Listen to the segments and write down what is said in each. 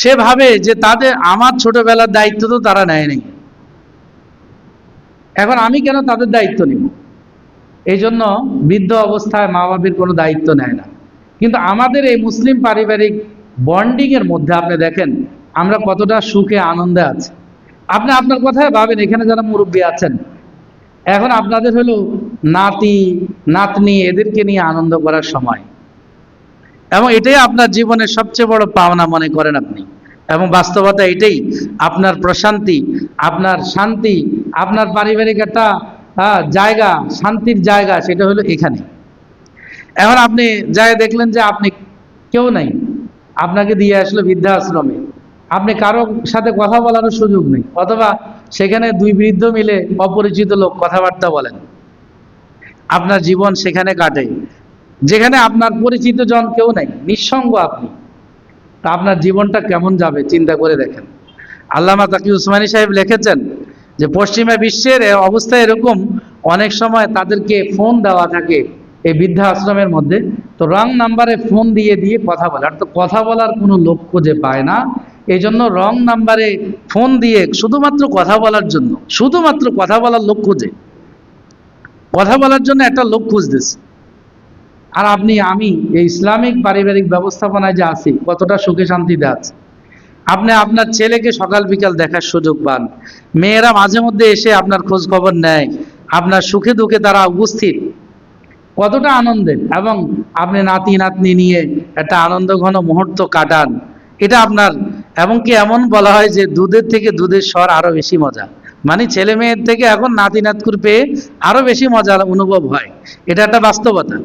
সে ভাবে যে তাদের, আমার ছোটবেলার দায়িত্ব তো তারা নেয়নি। এখন আমি কেন তাদের দায়িত্ব নিব? এই জন্য বৃদ্ধ অবস্থায় মা বাবের কোনো দায়িত্ব নেয় না। কিন্তু আমাদের এই মুসলিম পারিবারিক বন্ডিং এর মধ্যে আপনি দেখেন, আমরা কতটা সুখে, আনন্দে আছি। আপনি আপনার কথায় ভাবেন, এখানে যারা মুরব্বী আছেন, এখন আপনাদের হলো নাতি, নাতনি, এদেরকে নিয়ে আনন্দ করার সময়। এবং এটাই আপনার জীবনের সবচেয়ে বড় পাওনা মনে করেন আপনি। এবং বাস্তবতা এটাই, আপনার প্রশান্তি, আপনার শান্তি, আপনার পারিবারিক একটা জায়গা, শান্তির জায়গা, সেটা হলো এখানে। এখন আপনি যাই দেখলেন যে আপনি কেউ নাই। আপনাকে দিয়ে আসলো বৃদ্ধাশ্রমে। আপনি কারও সাথে কথা বলারও সুযোগ নেই। অথবা সেখানে দুই বৃদ্ধ মিলে অপরিচিত লোক কথাবার্তা বলেন। আপনার জীবন সেখানে কাটে। যেখানে আপনার পরিচিত জন কেউ নাই, নিঃসঙ্গ আপনি। তা আপনার জীবনটা কেমন যাবে, চিন্তা করে দেখেন। আল্লামা তাকি উসমানী সাহেব লিখেছেন যে, পশ্চিমা বিশ্বের অবস্থা এরকম, অনেক সময় তাদেরকে ফোন দেওয়া থাকে এই বৃদ্ধা আশ্রমের মধ্যে। তো রং নাম্বারে ফোন দিয়ে দিয়ে কথা বলে। তো কথা বলার কোনো লোক খুঁজে পায় না। এই জন্য রং নাম্বারে ফোন দিয়ে শুধুমাত্র কথা বলার জন্য, শুধুমাত্র কথা বলার লোক খুঁজে। কথা বলার জন্য একটা লোক খুঁজতেছে। আর আপনি, আমি, এই ইসলামিক পারিবারিক ব্যবস্থাপনায় যে আছি, কতটা সুখে শান্তিতে আছে। আপনি আপনার ছেলেকে সকাল বিকাল দেখার সুযোগ পান। মেয়েরা মাঝে মধ্যে এসে আপনার খোঁজ খবর নেয়। আপনার সুখে দুঃখে তারা উপস্থিত। কতটা আনন্দের। এবং আপনি নাতি, নাতনি নিয়ে একটা আনন্দ ঘন মুহূর্ত কাটান। এটা আপনার, এবং কি এমন বলা হয় যে দুধের থেকে দুধের স্বর আরও বেশি মজা। মানে ছেলে মেয়ের থেকে এখন নাতি নাতকুর পেয়ে আরও বেশি মজা অনুভব হয়। এটা একটা বাস্তবতা।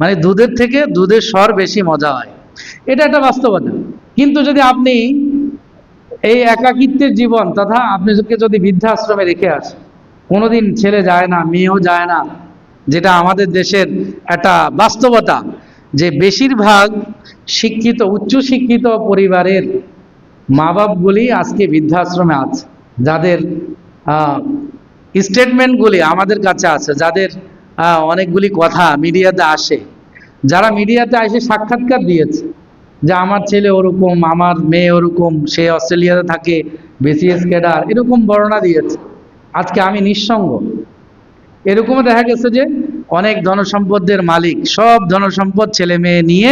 মানে দুধের থেকে দুধের স্বর বেশি মজা হয়। এটা একটা বাস্তবতা। কিন্তু যদি আপনি এই একাকিত্বের জীবন তথা আপনাকে যদি বৃদ্ধাশ্রমে রেখে আসেন, কোনোদিন ছেলে যায় না, মেয়েও যায় না, যেটা আমাদের দেশের একটা বাস্তবতা যে বেশিরভাগ শিক্ষিত, উচ্চ শিক্ষিত পরিবারের মা বাপগুলি আজকে বৃদ্ধাশ্রমে আছে। যাদের স্টেটমেন্টগুলি আমাদের কাছে আছে যাদের আহ, অনেকগুলি কথা মিডিয়াতে আসে। যারা মিডিয়াতে এসে সাক্ষাৎকার দিয়েছে যে আমার ছেলে ওরকম আমার মেয়ে ওরকম সে অস্ট্রেলিয়াতে থাকে বিসিএস ক্যাডার এরকম বর্ণনা দিয়েছে। আজকে আমি নিঃসঙ্গ। এরকমও দেখা গেছে যে অনেক ধনসম্পদের মালিক সব ধনসম্পদ ছেলে মেয়ে নিয়ে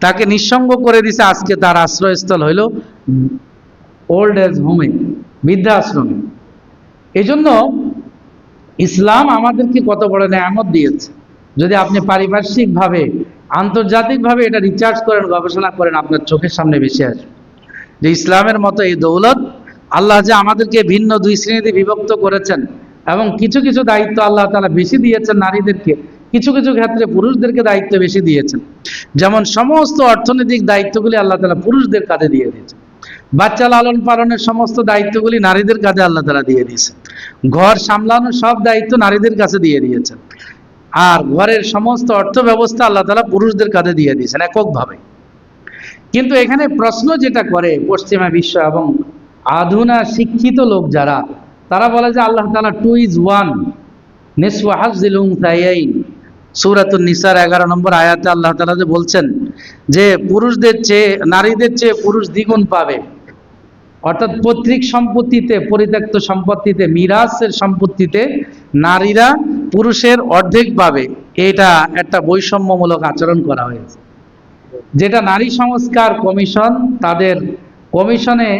তাকে নিঃসঙ্গ করে দিছে আজকে তার আশ্রয়স্থল হইল ওল্ড এজ হোমে বৃদ্ধাশ্রমে। এই জন্য ইসলাম আমাদেরকে কত বড় নেয়ামত দিয়েছে। যদি আপনি পারিপার্শ্বিকভাবে, আন্তর্জাতিকভাবে এটা রিচার্জ করেন, গবেষণা করেন, আপনার চোখের সামনে বেশি আসবে। যে ইসলামের মতো এই দৌলত, আল্লাহ যে আমাদেরকে ভিন্ন দুই শ্রেণীতে বিভক্ত করেছেন এবং কিছু কিছু দায়িত্ব আল্লাহ তালা বেশি দিয়েছেন নারীদেরকে, কিছু কিছু ক্ষেত্রে পুরুষদেরকে দায়িত্ব বেশি দিয়েছেন। যেমন সমস্ত অর্থনৈতিক দায়িত্বগুলি আল্লাহ তালা পুরুষদের কাঁধে দিয়ে দিয়েছেন। বাচ্চা লালন পালনের সমস্ত দায়িত্বগুলি নারীদের কাছে আল্লাহ তালা দিয়ে দিয়েছেন। ঘর সামলানোর সব দায়িত্ব নারীদের কাছে দিয়ে দিয়েছেন। আর ঘরের সমস্ত অর্থ ব্যবস্থা আল্লাহ তালা পুরুষদের কাছে দিয়ে দিয়েছেন এককভাবে। কিন্তু এখানে প্রশ্ন যেটা করে পশ্চিমা বিশ্ব এবং আধুনা শিক্ষিত লোক যারা, তারা বলে যে আল্লাহ তালা টু ইজ ওয়ান নিসওয়াহাজিলুম তাইয়াইন নিসার এগারো নম্বর আয়াতে আল্লাহ তালা যে বলছেন যে পুরুষদের চেয়ে, নারীদের চেয়ে পুরুষ দ্বিগুণ পাবে। অর্থাৎ পৈতৃক সম্পত্তিতে, পরিত্যক্ত সম্পত্তিতে মিরাসের সম্পত্তিতে নারীরা পুরুষের অর্ধেক পাবে এটা একটা বৈষম্যমূলক আচরণ করা হয়েছে। যেটা নারী সংস্কার কমিশন তাদের কমিশনে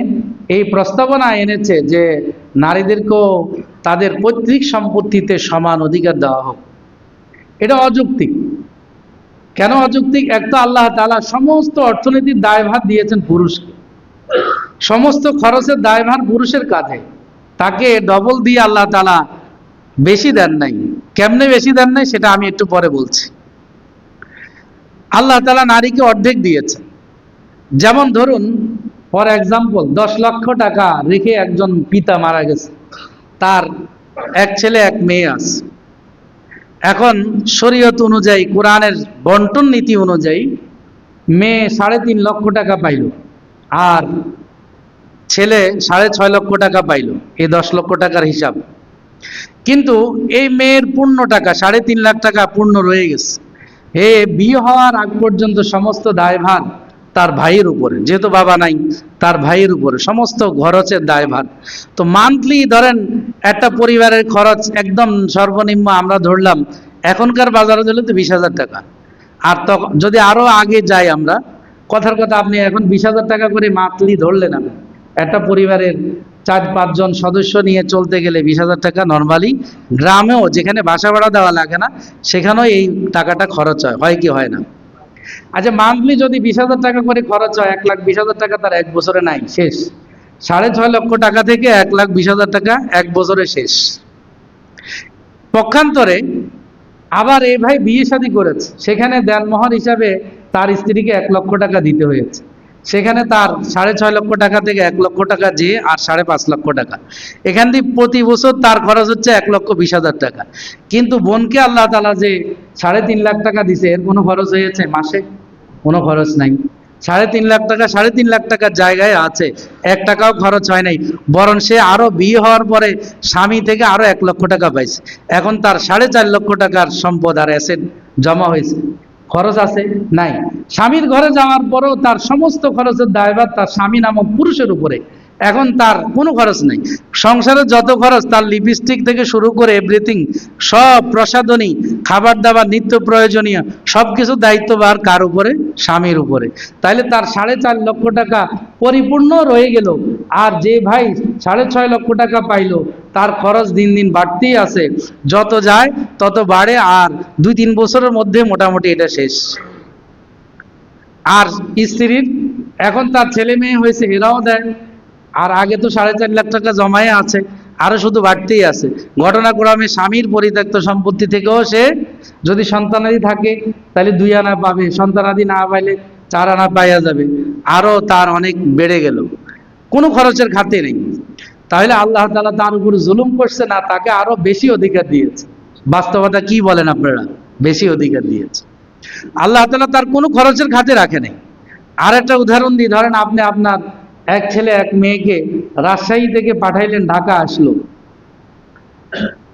এই প্রস্তাবনা এনেছে যে নারীদেরকেও তাদের পৈতৃক সম্পত্তিতে সমান অধিকার দেওয়া হোক। এটা অযৌক্তিক। কেন অযৌক্তিক? এক তো আল্লাহ তাআলা সমস্ত অর্থনীতির দায়ভার দিয়েছেন পুরুষকে। সমস্ত খরচের দায়ভার পুরুষের কাঁধে। তাকে ডবল দিয়ে আল্লাহ তাআলা বেশি দেন নাই। কেমনে বেশি দেন নাই সেটা আমি একটু পরে বলছি। আল্লাহ তালা নারীকে অর্ধেক দিয়েছে যেমন ধরুন, ফর এক্সাম্পল দশ লক্ষ টাকা রেখে একজন পিতা মারা গেছে। তার এক ছেলে, এক মেয়ে আছে। এখন শরীয়ত অনুযায়ী, কোরআনের বন্টন নীতি অনুযায়ী মেয়ে সাড়ে তিন লক্ষ টাকা পাইল। আর ছেলে সাড়ে ছয় লক্ষ টাকা পাইল, এই দশ লক্ষ টাকার হিসাব। কিন্তু এই মেয়ের পূর্ণ টাকা, সাড়ে তিন লাখ টাকা পূর্ণ রয়ে গেছে। এ বিয়ে হওয়ার আগ পর্যন্ত সমস্ত দায়ভার তার ভাইয়ের উপরে, যেহেতু বাবা নাই, তার ভাইয়ের উপরে, সমস্ত খরচের দায়ভার। তো মান্থলি ধরেন একটা পরিবারের খরচ একদম সর্বনিম্ন আমরা ধরলাম, এখনকার বাজারে ধরলে তো বিশ হাজার টাকা। আর তখন যদি আরও আগে যাই আমরা কথার কথা আপনি এখন বিশ হাজার টাকা করে মান্থলি ধরলেন আপনি। একটা পরিবারের চার, পাঁচজন সদস্য নিয়ে চলতে গেলে বিশ হাজার টাকা নর্মালি গ্রামেও যেখানে বাসা ভাড়া দেওয়া লাগে না, সেখানেও এই টাকাটা খরচ হয় হয় কি হয় না? আচ্ছা মান্থলি যদি বিশ হাজার টাকা করে খরচ হয়, এক লাখ বিশ হাজার টাকা তার এক বছরে নাই, শেষ। সাড়ে ছয় লক্ষ টাকা থেকে এক লাখ বিশ হাজার টাকা এক বছরে শেষ। পক্ষান্তরে আবার এই ভাই বিয়ে শাদী করেছে, সেখানে দেনমোহর হিসাবে তার স্ত্রীকে এক লক্ষ টাকা দিতে হয়েছে। সেখানে তার সাড়ে ছয় লক্ষ টাকা থেকে এক লক্ষ টাকা যে আর সাড়ে পাঁচ লক্ষ টাকা। এখান দিয়ে প্রতি বছর তার খরচ হচ্ছে এক লক্ষ বিশ হাজার টাকা। কিন্তু বোনকে আল্লাহ তালা যে সাড়ে তিন লাখ টাকা দিছে, এর কোনো খরচ হয়েছে মাসে? কোনো খরচ নাই। সাড়ে তিন লাখ টাকা, সাড়ে তিন লাখ টাকার জায়গায় আছে। এক টাকাও খরচ হয় নাই। বরং সে আরও বিয়ে হওয়ার পরে স্বামী থেকে আরও এক লক্ষ টাকা পাইছে। এখন তার সাড়ে চার লক্ষ টাকার সম্পদ আর অ্যাসেট জমা হয়েছে। খরচ আছে? নাই। স্বামীর ঘরে যাওয়ার পরেও তার সমস্ত খরচের দায়ভার তার স্বামী নামক পুরুষের উপরে। এখন তার কোনো খরচ নেই। সংসারের যত খরচ, তার লিপস্টিক থেকে শুরু করে এভরিথিং সব প্রসাধনী খাবার দাবার নিত্য প্রয়োজনীয় সব কিছু দায়িত্বভার কার উপরে? স্বামীর উপরে। তাইলে তার সাড়ে চার লক্ষ টাকা পরিপূর্ণ রয়ে গেল। আর যে ভাই সাড়ে ছয় লক্ষ টাকা পাইলো, তার খরচ দিন দিন বাড়তেই আছে। যত যায়, তত বাড়ে আর দুই তিন বছরের মধ্যে মোটামুটি এটা শেষ। আর স্ত্রীর, এখন তার ছেলে মেয়ে হয়েছে, এরাও দেয়। আর আগে তো সাড়ে চার লাখ টাকা জমাই আছে, আরও শুধু বাড়তেই আছে। ঘটনাক্রমে স্বামীর পরিত্যক্ত সম্পত্তি থেকেও সে যদি সন্তানাদি থাকে, তাহলে দুই আনা পাবে। সন্তানাদি না পাইলে চার আনা পাইয়া যাবে। আরও তার অনেক বেড়ে গেল। কোনো খরচের খাতে নেই। তাহলে আল্লাহ তালা তার উপর জুলুম করছে না, তাকে আরও বেশি অধিকার দিয়েছে। বাস্তবতা কি বলেন আপনারা? বেশি অধিকার দিয়েছে। আল্লাহ তালা তার কোনো খরচের খাতে রাখে নাই। আর একটা উদাহরণ দিই, ধরেন আপনি আপনার এক ছেলে এক মেয়েকে রাজশাহী থেকে পাঠাইলেন, ঢাকা আসলো।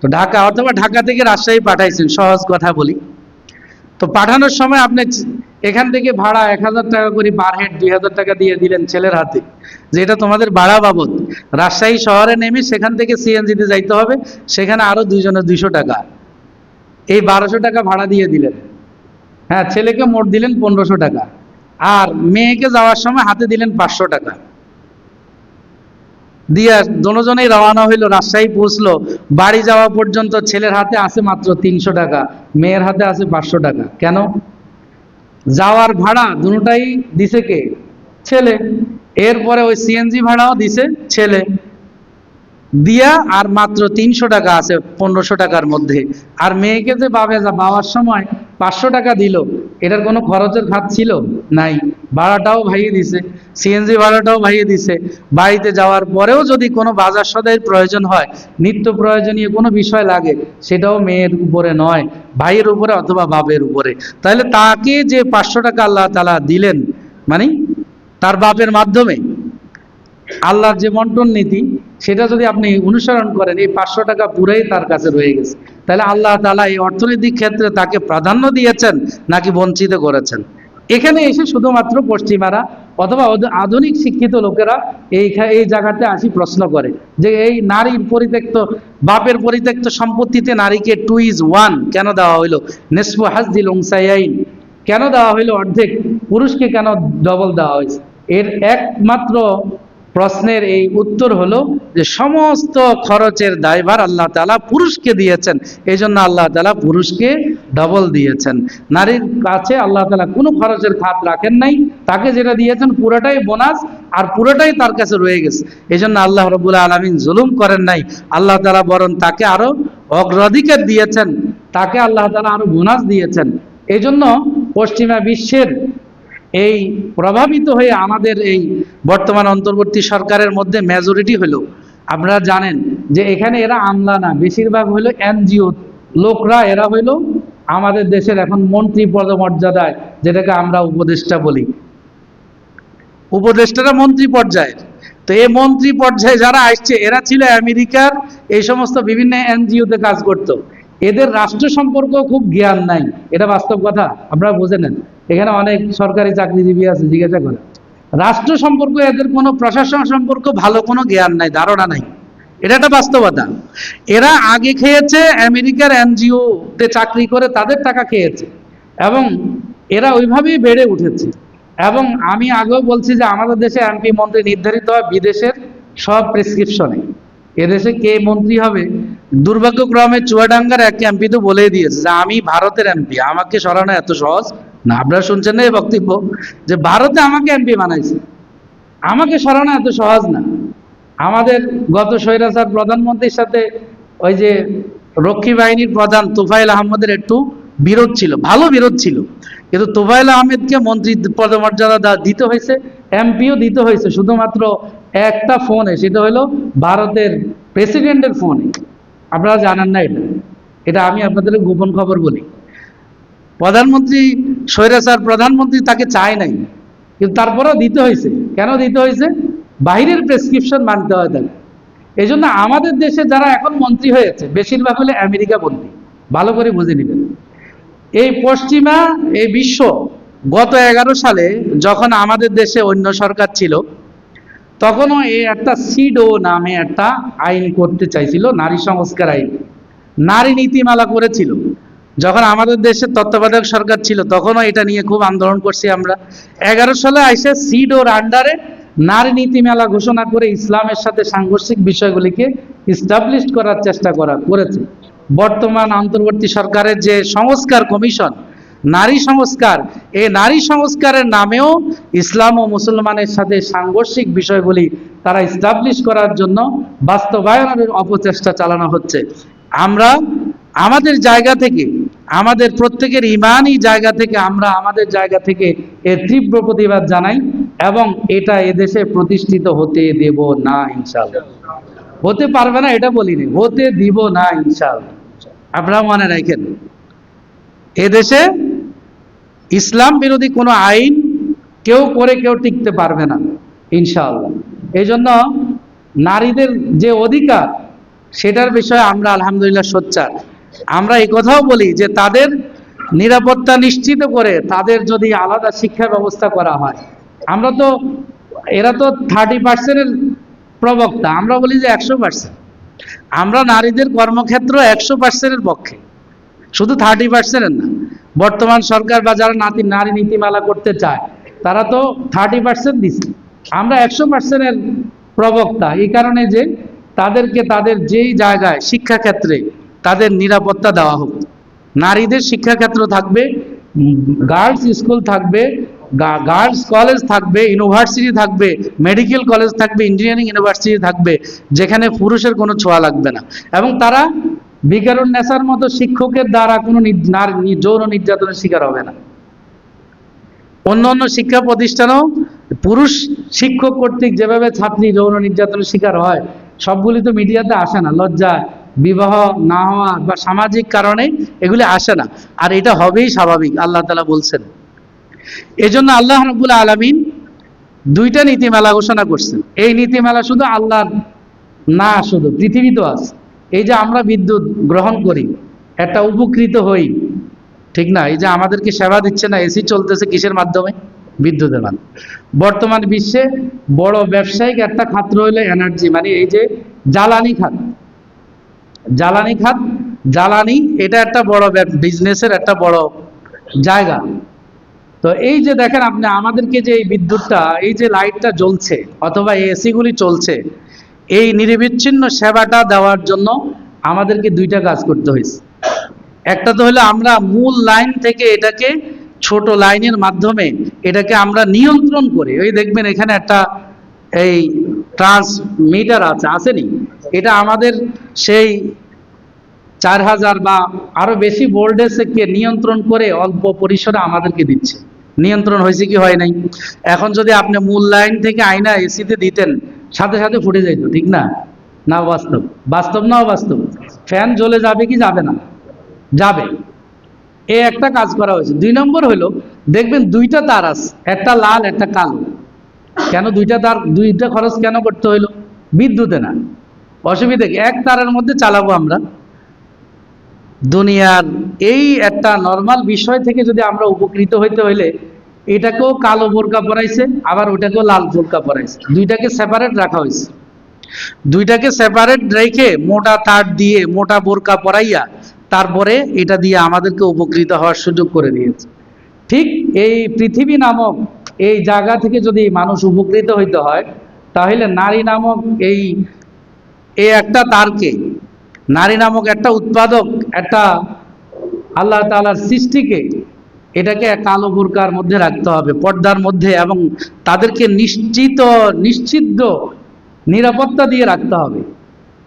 তো ঢাকা অথবা ঢাকা থেকে রাজশাহী পাঠাইছেন, সহজ কথা বলি। তো পাঠানোর সময় আপনি এখান থেকে ভাড়া এক হাজার টাকা করে পার হেড দুই হাজার টাকা দিয়ে দিলেন ছেলের হাতে, যে এটা তোমাদের ভাড়া বাবদ। রাজশাহী শহরে নেমে সেখান থেকে সিএনজিতে যাইতে হবে, সেখানে আরও দুইজনের দুইশো টাকা। এই বারোশো টাকা ভাড়া দিয়ে দিলেন। হ্যাঁ ছেলেকে মোট দিলেন পনেরোশো টাকা। আর মেয়েকে যাওয়ার সময় হাতে দিলেন পাঁচশো টাকা। দিয়ে দুজনেই রওনা হইল, রাজশাহী পৌঁছলো। বাড়ি যাওয়া পর্যন্ত ছেলের হাতে আছে মাত্র তিনশো টাকা, মেয়ের হাতে আছে পাঁচশো টাকা। কেন? যাওয়ার ভাড়া দুটাই দিছে কে? ছেলে। এরপরে ওই সিএনজি ভাড়াও দিছে ছেলে। দিয়া আর মাত্র তিনশো টাকা আছে পনেরোশো টাকার মধ্যে। আর মেয়েকে যে বাবে যা পাওয়ার সময় পাঁচশো টাকা দিল, এটার কোনো খরচের খাত ছিল? নাই। ভাড়াটাও ভাইয়ে দিছে সিএনজি ভাড়াটাও ভাইয়ে দিছে। বাড়িতে যাওয়ার পরেও যদি কোনো বাজার সদাইয়ের প্রয়োজন হয়, নিত্য প্রয়োজনীয় কোনো বিষয় লাগে, সেটাও মেয়ের উপরে নয়, ভাইয়ের উপরে অথবা বাপের উপরে। তাহলে তাকে যে পাঁচশো টাকা আল্লাহ তালা দিলেন মানে তার বাপের মাধ্যমে, আল্লাহর যে বন্টন নীতি, সেটা যদি আপনি অনুসরণ করেন, এই পাঁচশো টাকা পুরাই তার কাছে রয়ে গেছে। তাহলে আল্লাহ তালা এই অর্থনৈতিক ক্ষেত্রে তাকে প্রাধান্য দিয়েছেন, নাকি বঞ্চিত করেছেন? এখানে এসে শুধুমাত্র পশ্চিমারা অথবা আধুনিক শিক্ষিত লোকেরা এই এই জায়গাতে আসি প্রশ্ন করে যে এই নারীর পরিত্যক্ত, বাপের পরিত্যক্ত সম্পত্তিতে নারীকে টু ইজ ওয়ান কেন দেওয়া হইল? নেসফু হাজদিল উংসাইয়াইন কেন দেওয়া হইল অর্ধেক? পুরুষকে কেন ডবল দেওয়া হয়েছে এর একমাত্র প্রশ্নের এই উত্তর হলো যে সমস্ত খরচের দায়ভার আল্লাহ তালা পুরুষকে দিয়েছেন। এই জন্য আল্লাহ তালা পুরুষকে ডবল দিয়েছেন। নারীর কাছে আল্লাহ তালা কোনো খরচের খাত রাখেন নাই। তাকে যেটা দিয়েছেন পুরোটাই বোনাস আর পুরোটাই তার কাছে রয়ে গেছে। এই জন্য আল্লাহ রবুল্লা আলমিন জুলুম করেন নাই। আল্লাহ তালা বরং তাকে আরও অগ্রাধিকার দিয়েছেন। তাকে আল্লাহ তাআলা আরও বোনাস দিয়েছেন। এই জন্য পশ্চিমা বিশ্বের এই প্রভাবিত হয়ে আমাদের এই বর্তমান অন্তর্বর্তী সরকারের মধ্যে মেজরিটি হলো। আপনারা জানেন যে এখানে এরা আমলা না। বেশিরভাগ হলো এনজিও। লোকরা এরা হইল আমাদের দেশের এখন মন্ত্রী পদমর্যাদায়, যেটাকে আমরা উপদেষ্টা বলি। উপদেষ্টারা মন্ত্রী পর্যায়ের। তো এই মন্ত্রী পর্যায়ে যারা আসছে, এরা ছিল আমেরিকার, এই সমস্ত বিভিন্ন এনজিওতে কাজ করত। এদের রাষ্ট্র সম্পর্ক খুব জ্ঞান নাই। এটা বাস্তব কথা আপনারা বুঝে নেন। এখানে অনেক সরকারি চাকরিজীবী আছে, জিজ্ঞাসা করে রাষ্ট্র সম্পর্ক এদের কোনো প্রশাসন সম্পর্ক ভালো কোনো জ্ঞান নাই, ধারণা নাই। এটা একটা বাস্তবতা। এরা আগে খেয়েছে, আমেরিকার এনজিও তে চাকরি করে তাদের টাকা খেয়েছে এবং এরা ওইভাবেই বেড়ে উঠেছে। এবং আমি আগেও বলছি যে আমাদের দেশে এমপি মন্ত্রী নির্ধারিত হয় বিদেশের সব প্রেসক্রিপশনে। এদেশে কে মন্ত্রী হবে? দুর্ভাগ্যক্রমে চুয়াডাঙ্গার এক এমপি তো বলেই দিয়েছে যে আমি ভারতের এমপি, আমাকে সরানো এত সহজ? না, আপনারা শুনছেন না এই বক্তব্য যে ভারতে আমাকে এমপি বানাইছে। আমাকে সরানো এত সহজ না। আমাদের গত স্বৈরাচার প্রধানমন্ত্রীর সাথে ওই যে রক্ষী বাহিনীর প্রধান তুফাইল আহমদের একটু বিরোধ ছিল, ভালো বিরোধ ছিল। কিন্তু তুফাইল আহমেদকে মন্ত্রী পদমর্যাদা দিতে হয়েছে, এমপিও দিতে হয়েছে, শুধুমাত্র একটা ফোনে, সেটা হলো ভারতের প্রেসিডেন্টের ফোনে। আপনারা জানেন না এটা। এটা আমি আপনাদের গোপন খবর বলি। প্রধানমন্ত্রী, স্বৈরাচার প্রধানমন্ত্রী তাকে চায় নাই, কিন্তু তারপরেও দিতে হয়েছে। কেন দিতে হয়েছে? বাইরের প্রেসক্রিপশন মানতে হয় তাকে এই জন্য আমাদের দেশে যারা এখন মন্ত্রী হয়েছে বেশিরভাগ হলে আমেরিকা বন্দী। ভালো করে বুঝে নেবেন। এই পশ্চিমা, এই বিশ্ব গত এগারো সালে যখন আমাদের দেশে অন্য সরকার ছিল, তখনও এই একটা সিডো নামে একটা আইন করতে চাইছিল, নারী সংস্কার আইন। নারী নীতিমালা করেছিল। যখন আমাদের দেশে তত্ত্বাবধায়ক সরকার ছিল, তখনও এটা নিয়ে খুব আন্দোলন করছি আমরা। এগারো সালে আইসে সিডোর আন্ডারে নারী নীতি মেলা ঘোষণা করে ইসলামের সাথে সাংঘর্ষিক বিষয়গুলিকে ইস্টাবলিশ করার চেষ্টা করা, করেছে। বর্তমান অন্তর্বর্তী সরকারের যে সংস্কার কমিশন, নারী সংস্কার, এই নারী সংস্কারের নামেও ইসলাম ও মুসলমানের সাথে সাংঘর্ষিক বিষয়গুলি তারা ইস্টাবলিশ করার জন্য বাস্তবায়নের অপচেষ্টা চালানো হচ্ছে। আমরা আমাদের জায়গা থেকে আমাদের প্রত্যেকের ইমানই জায়গা থেকে, আমরা আমাদের জায়গা থেকে এর তীব্র প্রতিবাদ জানাই এবং এটা এদেশে প্রতিষ্ঠিত হতে দেব না, ইনশাআল্লাহ। হতে পারবে না, এটা বলিনি। হতে দিব না, ইনশাআল্লাহ। আপনারা মনে রাখেন, এদেশে ইসলাম বিরোধী কোনো আইন কেউ করে কেউ টিকতে পারবে না, ইনশাআল্লাহ। এই জন্য নারীদের যে অধিকার, সেটার বিষয়ে আমরা আলহামদুলিল্লাহ সোচ্চার। আমরা এই কথাও বলি যে তাদের নিরাপত্তা নিশ্চিত করে তাদের যদি আলাদা শিক্ষা ব্যবস্থা করা হয়। আমরা তো, এরা তো থার্টি পার্সেন্টের প্রবক্তা, আমরা বলি যে একশো পার্সেন্ট আমরা নারীদের কর্মক্ষেত্র একশো পার্সেন্টের পক্ষে। শুধু থার্টি পার্সেন্টের না, বর্তমান সরকার বা যারা নাতি, নারী নীতিমালা করতে চায়, তারা তো থার্টি পার্সেন্ট দিচ্ছে। আমরা একশো পার্সেন্টের প্রবক্তা, এই কারণে যে তাদেরকে তাদের যেই জায়গায় শিক্ষাক্ষেত্রে তাদের নিরাপত্তা দেওয়া হোক। নারীদের শিক্ষাক্ষেত্র থাকবে গার্লস স্কুল থাকবে গার্লস কলেজ থাকবে ইউনিভার্সিটি থাকবে মেডিকেল কলেজ থাকবে ইঞ্জিনিয়ারিং ইউনিভার্সিটি থাকবে, যেখানে পুরুষের কোনো ছোঁয়া লাগবে না। এবং তারা বিকারুন নেশার মতো শিক্ষকের দ্বারা কোনো যৌন নির্যাতনের শিকার হবে না। অন্য অন্য শিক্ষা প্রতিষ্ঠানেও পুরুষ শিক্ষক কর্তৃক যেভাবে ছাত্রী যৌন নির্যাতনের শিকার হয়, সবগুলি তো মিডিয়াতে আসে না লজ্জা বিবাহ না হওয়া বা সামাজিক কারণে এগুলি আসে না। আর এটা হবেই স্বাভাবিক, আল্লাহ তালা বলছেন। এজন্য আল্লাহ রবুল আলমিন দুইটা নীতিমালা ঘোষণা করছেন। এই নীতিমালা শুধু আল্লাহর না, শুধু পৃথিবীতেও আছে। এই যে আমরা বিদ্যুৎ গ্রহণ করি, একটা উপকৃত হই, ঠিক না? এই যে আমাদেরকে সেবা দিচ্ছে না, এসি চলতেছে কিসের মাধ্যমে? বিদ্যুতের মাধ্যমে। বর্তমান বিশ্বে বড় ব্যবসায়িক একটা খাত হইল এনার্জি মানে এই যে জ্বালানি খাত। জ্বালানি খাত, জ্বালানি, এটা একটা বড় বিজনেসের একটা বড় জায়গা। তো এই যে দেখেন আপনি, আমাদেরকে যে এই বিদ্যুৎটা, এই যে লাইটটা জ্বলছে, অথবা এসি গুলি চলছে, এই নিরবিচ্ছিন্ন সেবাটা দেওয়ার জন্য আমাদেরকে দুইটা কাজ করতে হয়েছে। একটা তো হলো আমরা মূল লাইন থেকে এটাকে, ছোট লাইনের মাধ্যমে এটাকে আমরা নিয়ন্ত্রণ করে ওই দেখবেন এখানে একটা এই ট্রান্সমিটার আছে, আসেনি। এটা আমাদের সেই চার হাজার বা আরও বেশি ভোল্টেজকে নিয়ন্ত্রণ করে অল্প পরিসরে আমাদেরকে দিচ্ছে। নিয়ন্ত্রণ হয়েছে কি হয় নাই? এখন যদি আপনি মূল লাইন থেকে আয়না এসিতে দিতেন, সাথে সাথে ফুটে যাইত, ঠিক না? না বাস্তব। বাস্তব না অবাস্তব ফ্যান জ্বলে যাবে কি যাবে না? যাবে। এ একটা কাজ করা হয়েছে। দুই নম্বর হলো, দেখবেন দুইটা তার আছে, একটা লাল, একটা কালো। কেন দুইটা তার, দুইটা খরচ কেন করতে হইল? বিদ্যুতে না। অসুবিধে এক তারের মধ্যে চালাবো আমরা। দুনিয়ার এই একটা নর্মাল বিষয় থেকে যদি আমরা উপকৃত হইতে হইলে, এটাকেও কালো বোরকা পরাইছে, আবার ওটাকেও লাল বোরকা পরাইছে। দুইটাকে সেপারেট রাখা হয়েছে দুইটাকে সেপারেট রেখে মোটা তার দিয়ে মোটা বোরকা পরাইয়া, তারপরে এটা দিয়ে আমাদেরকে উপকৃত হওয়ার সুযোগ করে দিয়েছে। ঠিক এই পৃথিবী নামক এই জায়গা থেকে যদি মানুষ উপকৃত হইতে হয়, তাহলে নারী নামক এই এই একটা তারকে, নারী নামক একটা উৎপাদক, একটা আল্লাহ তাআলার সৃষ্টিকে এটাকে কালো বোরকার মধ্যে রাখতে হবে, পর্দার মধ্যে এবং তাদেরকে নিশ্চিত নিশ্চিদ্ধ নিরাপত্তা দিয়ে রাখতে হবে।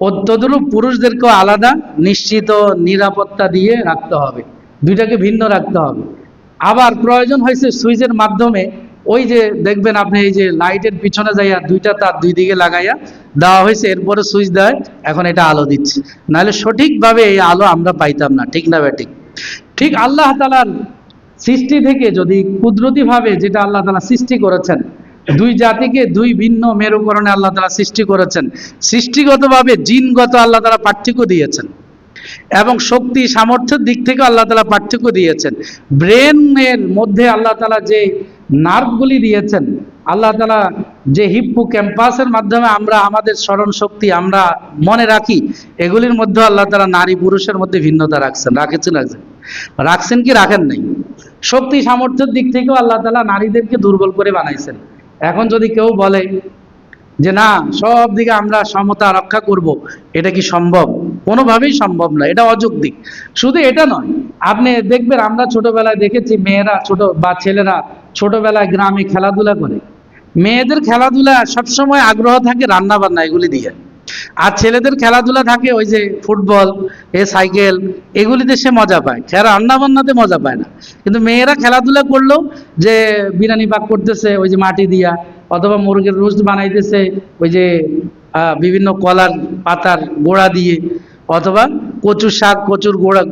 অত্যদরূপ পুরুষদেরকেও আলাদা, নিশ্চিত নিরাপত্তা দিয়ে রাখতে হবে। দুইটাকে ভিন্ন রাখতে হবে। আবার প্রয়োজন হয়েছে সুইচের মাধ্যমে ওই যে দেখবেন আপনি এই যে লাইটের পিছনে যাইয়া দুইটা তার দুই দিকে লাগাইয়া দেওয়া হয়েছে, এরপরে সুইচ দেয়, এখন এটা আলো দিচ্ছে। নাহলে সঠিকভাবে এই আলো আমরা পাইতাম না, ঠিক না ব্যাটিক ঠিক? আল্লাহ তালার সৃষ্টি থেকে যদি কুদরতিভাবে যেটা আল্লাহ তালা সৃষ্টি করেছেন, দুই জাতিকে দুই ভিন্ন মেরুকরণে আল্লাহ তালা সৃষ্টি করেছেন, সৃষ্টিগতভাবে জিনগত আল্লাহ তালা পার্থক্য দিয়েছেন এবং শক্তি, সামর্থ্যের দিক থেকে আল্লাহ তালা পার্থক্য দিয়েছেন। ব্রেনের মধ্যে আল্লাহ তালা যে নার্ভগুলি দিয়েছেন। আল্লাহ তালা যে হিপ্পু ক্যাম্পাসের মাধ্যমে আমরা আমাদের স্মরণ শক্তি আমরা মনে রাখি, এগুলির মধ্যে আল্লাহ তালা নারী পুরুষের মধ্যে ভিন্নতা রাখছেন। রাখেছেন রাখছেন রাখছেন কি? রাখেন নাই। শক্তি সামর্থ্যের দিক থেকেও আল্লাহ তালা নারীদেরকে দুর্বল করে বানাইছেন। এখন যদি কেউ বলে যে, না, সব দিকে আমরা সমতা রক্ষা করব, এটা কি সম্ভব? কোনোভাবেই সম্ভব না, এটা অযৌক্তিক। শুধু এটা নয়, আপনি দেখবেন আমরা ছোটবেলায় দেখেছি মেয়েরা ছোট বা ছেলেরা ছোটবেলায় গ্রামে খেলাধুলা করে। মেয়েদের খেলাধুলা সবসময় আগ্রহ থাকে রান্না বান্না এগুলি দিয়ে। আর ছেলেদের খেলাধুলা থাকে ওই যে ফুটবল, এ সাইকেল, এগুলিতে সে মজা পায়। রান্না বান্নাতে মজা পায় না। কিন্তু মেয়েরা খেলাধুলা করলেও যে বিরিয়ানি পাক করতেছে, ওই যে মাটি দিয়া, অথবা মুরগির রোস্ট বানাইতেছে, ওই যে বিভিন্ন কলার পাতার গোড়া দিয়ে, অথবা কচুর শাক, কচুর গোড়া,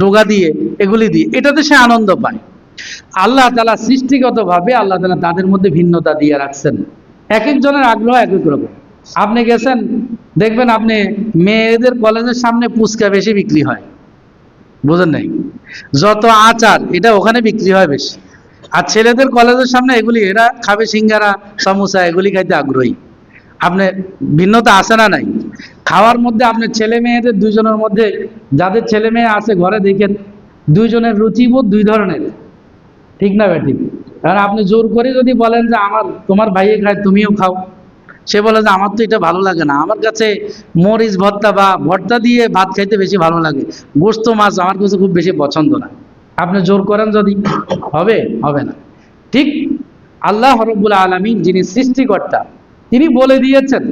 ডোগা দিয়ে, এগুলি দিয়ে। এটাতে সে আনন্দ পায়। আল্লাহ তালা সৃষ্টিগতভাবে আল্লাহ তালা তাদের মধ্যে ভিন্নতা দিয়ে রাখছেন। এক একজনের আগ্রহ এক এক রকম। আপনি গেছেন, দেখবেন আপনি মেয়েদের কলেজের সামনে পুচকা বেশি বিক্রি হয়। বুঝেন নাই? যত আচার, এটা ওখানে বিক্রি হয় বেশি। আর ছেলেদের কলেজের সামনে এগুলি, এরা খাবে সিঙ্গারা, সমোসা, এগুলি খাইতে আগ্রহী। আপনি, ভিন্নতা আছে না নাই? খাওয়ার মধ্যে আপনি ছেলে মেয়েদের দুইজনের মধ্যে, যাদের ছেলে মেয়ে আছে ঘরে দেখেন, দুইজনের রুচিবোধ দুই ধরনের। ঠিক না ব্যাটি কারণ আপনি জোর করে যদি বলেন যে আমার, তোমার ভাইয়ে খায় তুমিও খাও, সে বলে যে আমার তো এটা ভালো লাগে না। আমার কাছে মরিচ, ভর্তা বা ভর্তা দিয়ে ভাত খাইতে বেশি ভালো লাগে। গোস্ত, মাছ আমার কাছে খুব বেশি পছন্দ না। আপনি জোর করেন যদি, হবে? হবে না। ঠিক আল্লাহ রব্বুল আলমিন যিনি সৃষ্টিকর্তা, তিনি বলে দিয়েছেন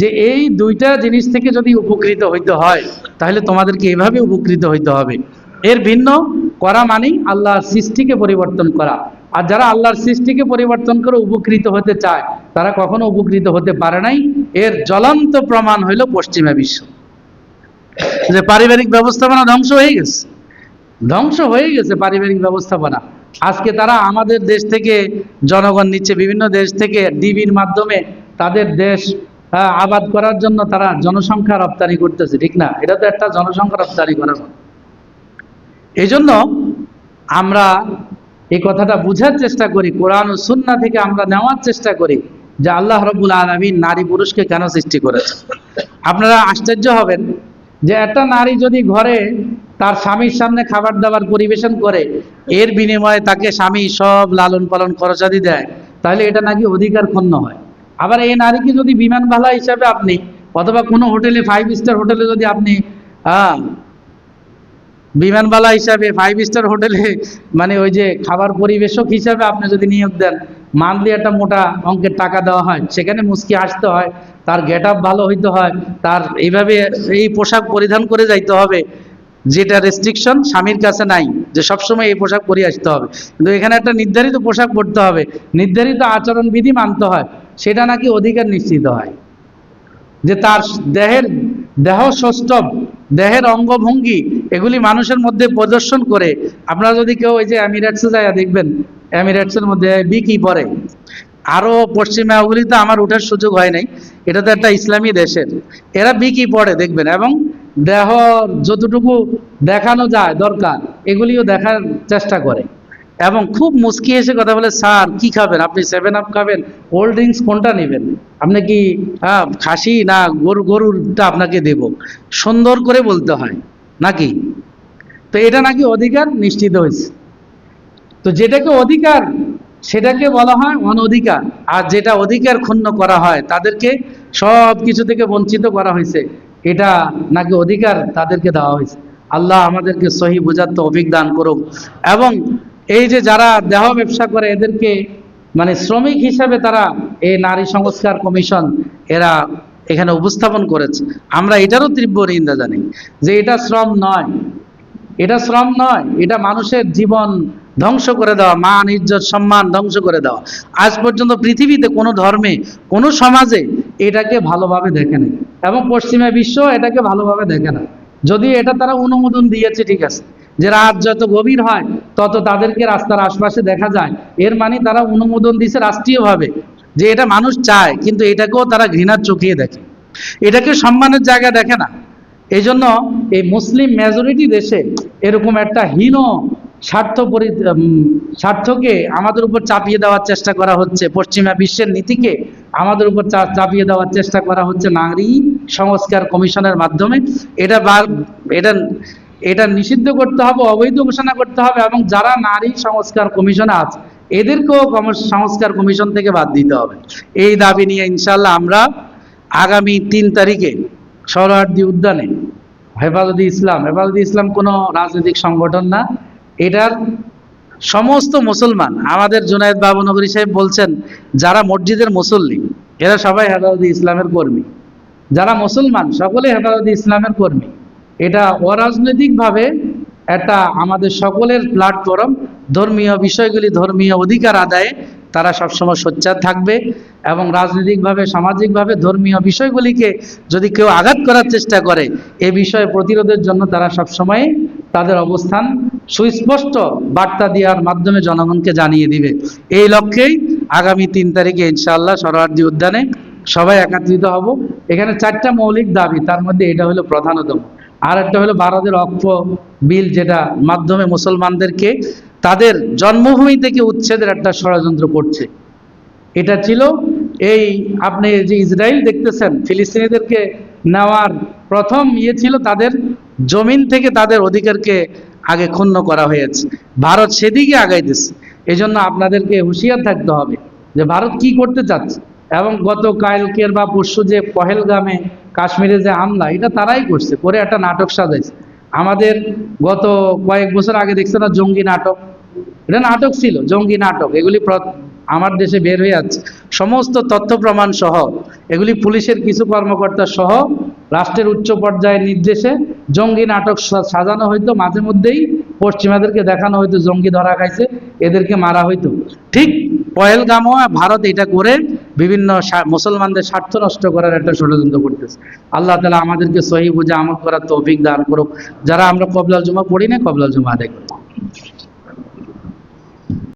যে এই দুইটা জিনিস থেকে যদি উপকৃত হইতে হয়, তাহলে তোমাদেরকে এভাবে উপকৃত হইতে হবে। এর ভিন্ন করা মানেই আল্লাহর সৃষ্টিকে পরিবর্তন করা। আর যারা আল্লাহর সৃষ্টিকে পরিবর্তন করে উপকৃত হতে চায়, তারা কখনো উপকৃত হতে পারে নাই। এর জ্বলন্ত প্রমাণ হইল পশ্চিমা বিশ্ব। যে পারিবারিক ব্যবস্থাপনা ধ্বংস হয়ে গেছে। ধ্বংস হয়ে গেছে পারিবারিক ব্যবস্থাপনা। আজকে তারা আমাদের দেশ থেকে, জনগণ নিচ্ছে, বিভিন্ন দেশ থেকে ডিবির মাধ্যমে তাদের দেশ আবাদ করার জন্য তারা জনসংখ্যা রপ্তানি করতেছে, ঠিক না? এটা তো একটা জনসংখ্যা রপ্তানি করার এই জন্য আমরা এই কথাটা বোঝার চেষ্টা করি, কোরআন সুন্না থেকে আমরা নেওয়ার চেষ্টা করি যে আল্লাহ রবুল আলমী নারী পুরুষকে কেন সৃষ্টি করেছে। আপনারা আশ্চর্য হবেন যে একটা নারী যদি ঘরে তার স্বামীর সামনে খাবার দাবার পরিবেশন করে, এর বিনিময়ে তাকে স্বামী সব লালন পালন খরচাদি দেয়, তাহলে এটা নাকি অধিকার ক্ষুণ্ণ হয়। আবার এই নারীকে যদি বিমান ভালা হিসাবে আপনি অথবা কোনো হোটেলে ফাইভ স্টার হোটেলে যদি আপনি বিমানবালা হিসাবে ফাইভ স্টার হোটেলে মানে ওই যে খাবার পরিবেশক হিসাবে আপনি যদি নিয়োগ দেন মান্থলি একটা মোটা অঙ্কের টাকা দেওয়া হয়, সেখানে মুস্কি আসতে হয়, তার গেট আপ ভালো হইতে হয়, তার এইভাবে এই পোশাক পরিধান করে যাইতে হবে, যেটা রেস্ট্রিকশন স্বামীর কাছে নাই, যে সবসময় এই পোশাক পরে আসতে হবে। কিন্তু এখানে একটা নির্ধারিত পোশাক পরতে হবে, নির্ধারিত আচরণবিধি মানতে হয়, সেটা নাকি অধিকার নিশ্চিত হয়। যে তার দেহের দেহ সষ্টব দেহের অঙ্গভঙ্গি এগুলি মানুষের মধ্যে প্রদর্শন করে। আপনারা যদি কেউ ওই যে এমিরেটসে যায়, দেখবেন এমিরেটসের মধ্যে বিকি পরে আরও পশ্চিমা ওগুলিতে আমার উঠার সুযোগ হয় নাই। এটা তো একটা ইসলামী দেশের। এরা বিকি পড়ে, দেখবেন। এবং দেহ যতটুকু দেখানো যায়, দরকার, এগুলিও দেখার চেষ্টা করে। এবং খুব মুস্কি এসে কথা বলে স্যার কি খাবেন? আপনি সেভেন আপ খাবেন? কোল্ড ড্রিঙ্কস কোনটা নেবেন? আপনি কি হ্যাঁ, খাসি না গরু গরুরটা আপনাকে দেব? সুন্দর করে বলতে হয় নাকি? তো এটা নাকি অধিকার? নিশ্চিত হয়েছে। তো যেটাকে অধিকার সেটাকে বলা হয় অনধিকার। আর যেটা অধিকার ক্ষুণ্ণ করা হয় তাদেরকে সব কিছু থেকে বঞ্চিত করা হয়েছে এটা নাকি অধিকার তাদেরকে দেওয়া হয়েছে। আল্লাহ আমাদেরকে সহি বোঝার তো অভিজ্ঞান করুক। এবং এই যে যারা দেহ ব্যবসা করে, এদেরকে মানে শ্রমিক হিসাবে তারা এই নারী সংস্কার কমিশন এরা এখানে উপস্থাপন করেছে। আমরা এটারও তীব্র নিন্দা জানি যে এটা শ্রম নয়। এটা শ্রম নয়, এটা মানুষের জীবন ধ্বংস করে দেওয়া, মান, ইজ্জত, সম্মান ধ্বংস করে দেওয়া। আজ পর্যন্ত পৃথিবীতে কোনো ধর্মে, কোনো সমাজে এটাকে ভালোভাবে দেখে নাই। এবং পশ্চিমা বিশ্ব এটাকে ভালোভাবে দেখে না। যদিও এটা তারা অনুমোদন দিয়েছে, ঠিক আছে। যে রাত যত গভীর হয়, তত তাদেরকে রাস্তার আশপাশে দেখা যায়। এর মানে তারা অনুমোদন দিছে রাষ্ট্রীয়ভাবে যে এটা মানুষ চায়, কিন্তু এটাকেও তারা ঘৃণার চোখিয়ে দেখে। এটাকে সম্মানের জায়গা দেখে না। এই জন্য এই মুসলিম মেজরিটি দেশে এরকম একটা হীন স্বার্থ পরি স্বার্থকে আমাদের উপর চাপিয়ে দেওয়ার চেষ্টা করা হচ্ছে। পশ্চিমা বিশ্বের নীতিকে আমাদের উপর চাপিয়ে দেওয়ার চেষ্টা করা হচ্ছে নারী সংস্কার কমিশনের মাধ্যমে। এটা বার- এটা এটা নিষিদ্ধ করতে হবে, অবৈধ ঘোষণা করতে হবে এবং যারা নারী সংস্কার কমিশন আছে, এদেরকেও সংস্কার কমিশন থেকে বাদ দিতে হবে। এই দাবি নিয়ে ইনশাল্লাহ আমরা আগামী তিন তারিখে সরহার্দি উদ্যানে হেফাজতে ইসলাম হেফাজতে ইসলাম কোনো রাজনৈতিক সংগঠন না। এটার সমস্ত মুসলমান, আমাদের জুনায়দ বাবুনগরী সাহেব বলছেন, যারা মসজিদের মুসল্লি, এরা সবাই হেফাজতে ইসলামের কর্মী। যারা মুসলমান, সকলে হেফাজতে ইসলামের কর্মী। এটা অরাজনৈতিকভাবে একটা আমাদের সকলের প্ল্যাটফর্ম ধর্মীয় বিষয়গুলি, ধর্মীয় অধিকার আদায়ে তারা সবসময় সোচ্চার থাকবে এবং রাজনৈতিকভাবে, সামাজিকভাবে ধর্মীয় বিষয়গুলিকে যদি কেউ আঘাত করার চেষ্টা করে, এ বিষয়ে প্রতিরোধের জন্য তারা সবসময় তাদের অবস্থান সুস্পষ্ট বার্তা দেওয়ার মাধ্যমে জনগণকে জানিয়ে দিবে। এই লক্ষ্যেই আগামী তিন তারিখে ইনশাআল্লাহ সরোয়ার্দী উদ্যানে সবাই একত্রিত হব। এখানে চারটা মৌলিক দাবি, তার মধ্যে এটা হলো প্রধানতম। আর একটা হলো ভারতের অক্ষ বিল, যেটা মাধ্যমে মুসলমানদেরকে তাদের জন্মভূমি থেকে উচ্ছেদের একটা ষড়যন্ত্র করছে। এটা ছিল এই আপনি যে ইসরায়েল দেখতেছেন, ফিলিস্তিনিদেরকে নেওয়ার প্রথম ইয়ে ছিল তাদের জমিন থেকে তাদের অধিকারকে আগে ক্ষুণ্ণ করা হয়েছে। ভারত সেদিকে আগাইতেছে। এই জন্য আপনাদেরকে হুঁশিয়ার থাকতে হবে যে ভারত কি করতে চাচ্ছে? এবং গত কালকের বা পরশু যে পহেলগামে কাশ্মীরে যে হামলা এটা তারাই করছে, করে একটা নাটক সাজাইছে। আমাদের গত কয়েক বছর আগে দেখছে না জঙ্গি নাটক? এটা নাটক ছিল, জঙ্গি নাটক, এগুলি আমার দেশে বের হয়ে যাচ্ছে সমস্ত তথ্য প্রমাণ সহ, এগুলি পুলিশের কিছু কর্মকর্তা সহ, রাষ্ট্রের উচ্চ পর্যায়ের নির্দেশে জঙ্গি নাটক সাজানো হইতো, মাঝে মধ্যেই পশ্চিমাদেরকে দেখানো হইতো, জঙ্গি ধরা খাইছে, এদেরকে মারা হইতো। ঠিক পয়েলগামও ভারত এটা করে বিভিন্ন মুসলমানদের স্বার্থ নষ্ট করার একটা ষড়যন্ত্র করতেছে। আল্লাহ তালা আমাদেরকে সহি বুঝে আমল করার তৌফিক দান করুক। যারা আমরা কবলাল জুমা পড়ি না, কবলাল জুমা আদায়